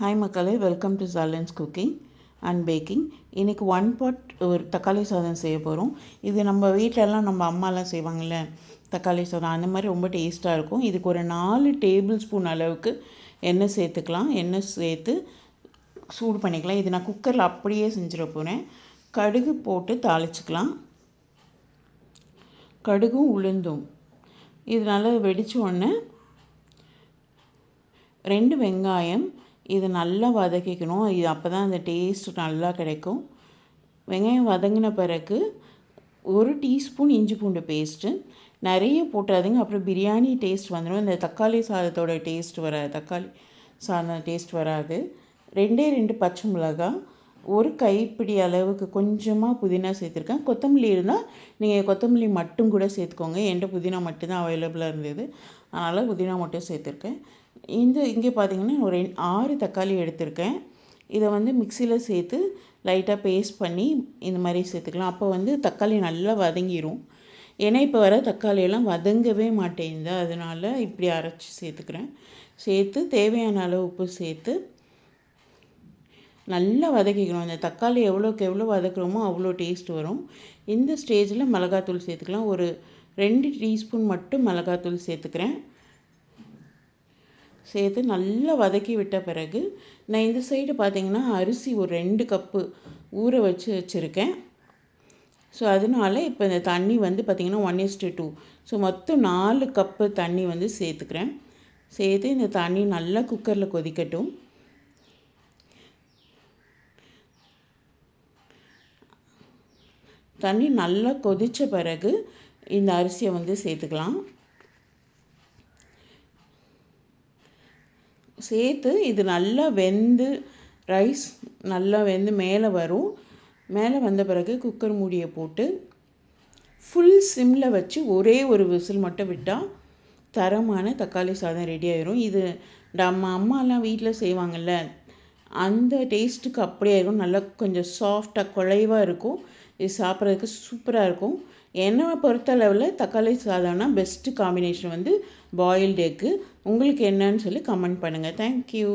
Hi மக்களே. Welcome to சாலன்ஸ் cooking and baking இன்றைக்கி ஒன் பாட் ஒரு தக்காளி சாதம் செய்ய போகிறோம் இது நம்ம வீட்டிலலாம் நம்ம அம்மாலாம் செய்வாங்கள்ல தக்காளி சாதம். அந்த மாதிரி ரொம்ப டேஸ்ட்டாக இருக்கும். இதுக்கு ஒரு நாலு டேபிள் ஸ்பூன் அளவுக்கு எண்ணெய் சேர்த்துக்கலாம். எண்ணெய் சேர்த்து சூடு பண்ணிக்கலாம். இது நான் குக்கரில் அப்படியே செஞ்சிட போகிறேன் கடுகு போட்டு தாளிச்சிக்கலாம். கடுகும் உளுந்தும். இது நல்லா வெடித்த உடனே ரெண்டு வெங்காயம் இது நல்லா வதக்கிக்கணும். இது அப்போ தான் அந்த டேஸ்ட் நல்லா கிடைக்கும். வெங்காயம் வதங்கின பிறகு ஒரு டீஸ்பூன் இஞ்சி பூண்டு பேஸ்ட்டு நிறைய போட்டாதுங்க அப்புறம் பிரியாணி டேஸ்ட் வந்துடும் இந்த தக்காளி சாதத்தோட டேஸ்ட் வராது. தக்காளி சாதம் டேஸ்ட் வராது. ரெண்டே ரெண்டு பச்சை மிளகாய் ஒரு கைப்பிடி அளவுக்கு கொஞ்சமாக புதினா சேர்த்துருக்கேன். கொத்தமல்லி இருந்தால் நீங்கள் கொத்தமல்லி மட்டும் கூட சேர்த்துக்கோங்க. என்கிட்ட புதினா மட்டும்தான் அவைலபிளாக இருந்தது. அதனால் புதினா மட்டும் சேர்த்துருக்கேன். இந்த இங்கே பார்த்தீங்கன்னா ஒரு ஆறு தக்காளி எடுத்திருக்கேன். இதை வந்து மிக்சியில் சேர்த்து லைட்டாக பேஸ்ட் பண்ணி இந்த மாதிரி சேர்த்துக்கலாம். அப்போ வந்து தக்காளி நல்லா வதங்கிடும் ஏன்னா இப்போ வர தக்காளியெல்லாம் வதங்கவே மாட்டேங்குது. அதனால் இப்படி அரைச்சி சேர்த்துக்கிறேன். சேர்த்து தேவையான அளவு உப்பு சேர்த்து நல்லா வதக்கிக்கணும். இந்த தக்காளி எவ்வளோக்கு எவ்வளோ வதக்குறோமோ அவ்வளோ டேஸ்ட் வரும். இந்த ஸ்டேஜில் மிளகாத்தூள் சேர்த்துக்கலாம். ஒரு ரெண்டு டீஸ்பூன் மட்டும் மிளகாத்தூள் சேர்த்துக்கிறேன். சேர்த்து நல்லா வதக்கி விட்ட பிறகு நான் இந்த சைடு பார்த்திங்கன்னா அரிசி ஒரு ரெண்டு கப்பு ஊற வச்சு வச்சுருக்கேன். ஸோ அதனால இப்போ இந்த தண்ணி வந்து பார்த்திங்கன்னா ஒன் இஸ்டு டூ ஸோ மொத்தம் நாலு கப்பு தண்ணி வந்து சேர்த்துக்கிறேன். சேர்த்து இந்த தண்ணி நல்லா குக்கரில் கொதிக்கட்டும். தண்ணி நல்லா கொதித்த பிறகு இந்த அரிசியை வந்து சேர்த்துக்கலாம். சேர்த்து இது நல்லா வெந்து ரைஸ் நல்லா வெந்து மேலே வரும். மேலே வந்த பிறகு குக்கர் மூடியை போட்டு ஃபுல் சிம்மில் வச்சு ஒரே ஒரு விசில் மட்டும் விட்டால் தரமான தக்காளி சாதம் ரெடி ஆயிரும். இது நம்ம அம்மாலாம் வீட்டில் செய்வாங்கள்ல அந்த டேஸ்ட்டுக்கு அப்படியே இருக்கும் நல்லா கொஞ்சம் சாஃப்டாக குழைவாக இருக்கும். இது சாப்பிட்றதுக்கு சூப்பராக இருக்கும். என்னை பொறுத்தளவில் தக்காளி சாதம்னா பெஸ்ட்டு காம்பினேஷன் வந்து பாயில்டு எக்கு உங்களுக்கு என்னன்னு சொல்லி கமெண்ட் பண்ணுங்கள் தேங்க்யூ